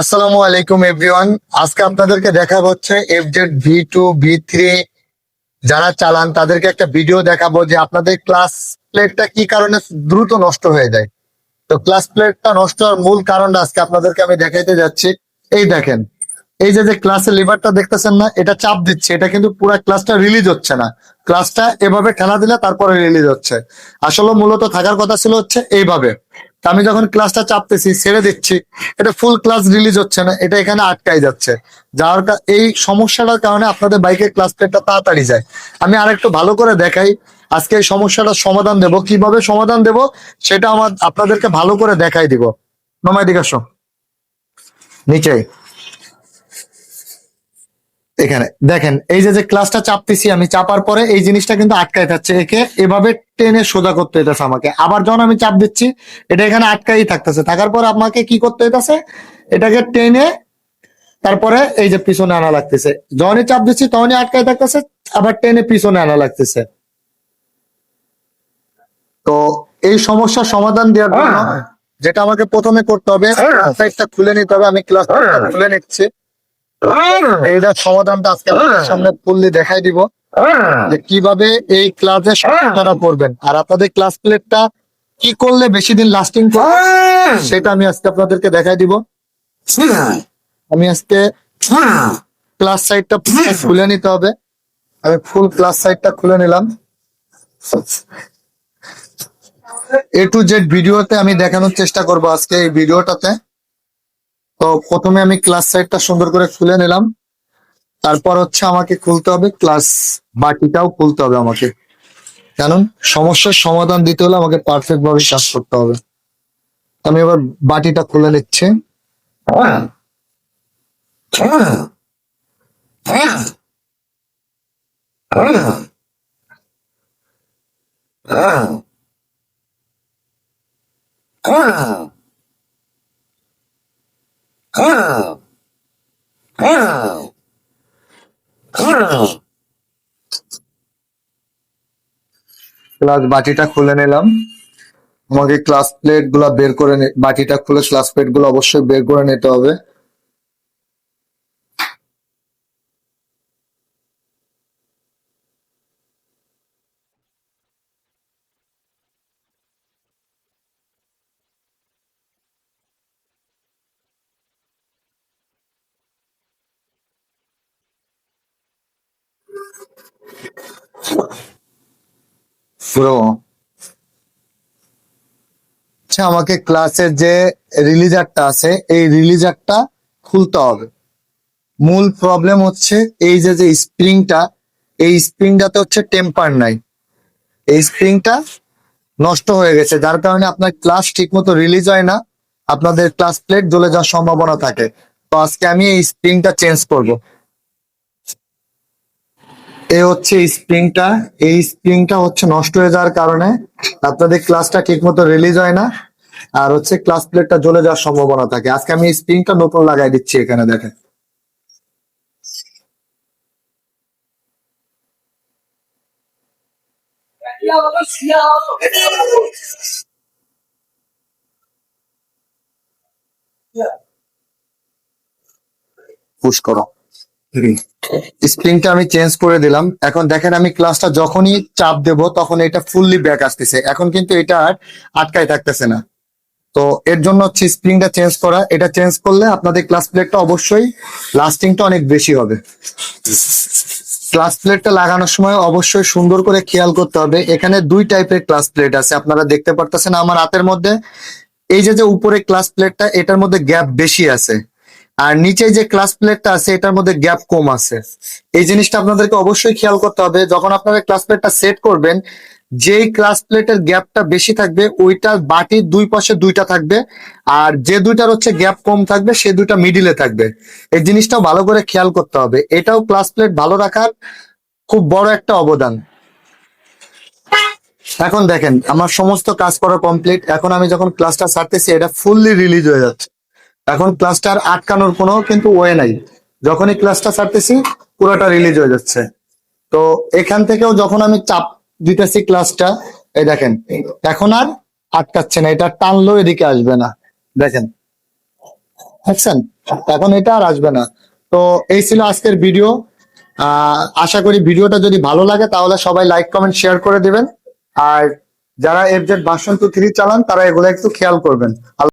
আসসালামু আলাইকুম এভরিওয়ান আজকে আপনাদেরকে দেখা হচ্ছে FZ V two V three যারা চালান, তাদেরকে একটা ভিডিও দেখাবো যে আপনাদের ক্লাস প্লেটটা কি কারণে দ্রুত নষ্ট হয়ে যায়। তো ক্লাস প্লেটটা নষ্ট হওয়ার মূল কারণটা আজকে আপনাদেরকে আমি দেখাইতে যাচ্ছি। এই দেখেন, এই যে যে ক্লাসের লিভারটা দেখতেছেন না, এটা চাপ দিচ্ছে। এটা কিন্তু পুরো ক্লাসটা রিলিজ হচ্ছে না। ক্লাসটা এভাবে ঠেলা দিলে তারপরে রিলিজ হচ্ছে। আসলে মূলত থাকার কথা ছিল হচ্ছে এইভাবে। আমি যখন ক্লাসটা চাপতেছি, ছেড়ে দিচ্ছি, এটা ফুল ক্লাস রিলিজ হচ্ছে না, এটা এখানে আটকাই যাচ্ছে। যাওয়ার এই সমস্যাটার কারণে আপনাদের বাইকের ক্লাস প্লেটটা তাড়াতাড়ি যায়। আমি আরেকটু ভালো করে দেখাই, আজকে এই সমস্যাটার সমাধান দেব। কীভাবে সমাধান দেব, সেটা আমার আপনাদেরকে ভালো করে দেখাই দিব। নমাই দিকে আসো। নিচে এখানে। দেখেন এই যে যে ক্লাসটা চাপতেছি আমি চাপার পরে এই জিনিসটা কিন্তু আটকায় থাকছে একে এভাবে টেনে সোজা করতে হইতেছে আমাকে। আবার যখন আমি চাপ দিচ্ছি এটা এখানে আটকাই থাকতেছে। থাকার পর আমাকে কি করতে হইতেছে? এটাকে টেনে তারপরে এই যে পিছনে আনা লাগতেছে। যখনই চাপ দিচ্ছি তখনই আটকায় থাকতেছে আবার টেনে পিছনে আনা লাগতেছে। তো এই সমস্যার সমাধান দেওয়ার জন্য যেটা আমাকে প্রথমে করতে হবে সাইডটা খুলে নিতে হবে। আমি ক্লাস খুলে নিচ্ছি। এইটার সমাধানটা আজকে সামনে ফুললি দেখাই দিব যে কীভাবে এই ক্লাসে সমাধানটা করবেন। আর আপনাদের ক্লাস প্লেটটা কি করলে বেশি দিন লাস্টিং করবে সেটা আমি আজকে আপনাদেরকে দেখাই দিব। আমি আজকে ক্লাস সাইডটা খুলে নিতে হবে। আমি ফুল ক্লাস সাইডটা খুলে নিলাম। এ টু জেড ভিডিওতে আমি দেখানোর চেষ্টা করব আজকে এই ভিডিওটাতে তো প্রথমে আমি ক্লাস সাইডটা সুন্দর করে খুলে নিলাম। তারপর হচ্ছে আমাকে খুলতে হবে ক্লাস বাটিটাও খুলতে হবে আমাকে। কারণ সমস্যার সমাধান দিতে হলে আমাকে পারফেক্ট ভাবে কাজ করতে হবে। আমি এবার বাটিটা খুলে নিচ্ছি। ক্লাস বাটিটা খুলে নিলাম। আমাকে ক্লাস প্লেটগুলা বের করে বাটিটা খুলে ক্লাস প্লেটগুলো অবশ্যই বের করে নিতে হবে। পুরো। আচ্ছা আমাকে ক্লাসের যে রিলিজারটা আছে, এই রিলিজারটা খুলতে হবে। মূল প্রবলেম হচ্ছে এই যে যে স্প্রিংটা এই স্প্রিংটাতে হচ্ছে টেম্পার নাই। এই স্প্রিংটা নষ্ট হয়ে গেছে। যার কারণে আপনার ক্লাস ঠিক মতো রিলিজ হয় না, আপনাদের ক্লাস প্লেট জ্বলে যাওয়ার সম্ভাবনা থাকে। তো আজকে আমি এই স্প্রিংটা চেঞ্জ করব। এ হচ্ছে স্প্রিংটা। এই স্প্রিংটা হচ্ছে নষ্ট হয়ে যাওয়ার কারণে আপনাদের ক্লাসটা ঠিক মতো রিলিজ হয় না। আর হচ্ছে ক্লাস প্লেটটা জ্বলে যাওয়ার সম্ভাবনা থাকে। আজকে আমি স্প্রিংটা নতুন লাগাই দিচ্ছি এখানে, দেখেন। পুশ করো। স্প্রিংটা আমি চেঞ্জ করে দিলাম। এখন দেখেন আমি ক্লাসটা যখনই চাপ দেব, তখন এটা ফুললি ব্যাক আসতেছে। এখন কিন্তু এটা আর আটকায় থাকতেছে না। তো এর জন্য হচ্ছে স্প্রিংটা চেঞ্জ করা। এটা চেঞ্জ করলে আপনাদের ক্লাস প্লেটটা অবশ্যই লাস্টিংটা অনেক বেশি হবে। ক্লাস প্লেটটা লাগানোর সময় অবশ্যই সুন্দর করে খেয়াল করতে হবে। এখানে দুই টাইপের ক্লাস প্লেট আছে। আপনারা দেখতে পারতেছেন আমার হাতের মধ্যে। এই যে যে উপরে ক্লাস প্লেটটা এটার মধ্যে গ্যাপ বেশি আছে। আর নিচে যে ক্লাস প্লেটটা আছে, এটার মধ্যে গ্যাপ কম আছে। এই জিনিসটা আপনাদেরকে অবশ্যই খেয়াল করতে হবে। যখন আপনারা ক্লাস প্লেটটা সেট করবেন, যেই ক্লাস প্লেটের গ্যাপটা বেশি থাকবে, ওইটার বাটির দুই পাশে দুইটা থাকবে, আর যে দুইটার হচ্ছে গ্যাপ কম থাকবে, সে দুইটা মিডিলে থাকবে। এই জিনিসটাও ভালো করে খেয়াল করতে হবে। এটাও ক্লাস প্লেট ভালো রাখার খুব বড় একটা অবদান। এখন দেখেন, আমার সমস্ত কাজ করা কমপ্লিট এখন আমি যখন ক্লাসটা ছাড়তেছি, এটা ফুললি রিলিজ হয়ে যাচ্ছে। এখন ক্লাসটা আটকানোর কোনো কিন্তু ওয়ে নাই। যখনই ক্লাসটা ছাড়তেছি পুরোটা রিলিজ হয়ে যাচ্ছে। তো এখান থেকেও যখন আমি চাপ দিতেছি ক্লাসটা এই দেখেন এখন আর আটকাচ্ছে না এটা টানলেও এদিকে আসবে না। দেখেন দেখছেন? এখন এটা আর আসবে না। তো এই ছিল আজকের ভিডিও আহ, আশা করি ভিডিওটা যদি ভালো লাগে তাহলে সবাই লাইক কমেন্ট শেয়ার করে দেবেন। আর যারা এফজেড ভার্সন টু থ্রি চালান তারা এগুলো একটু খেয়াল করবেন।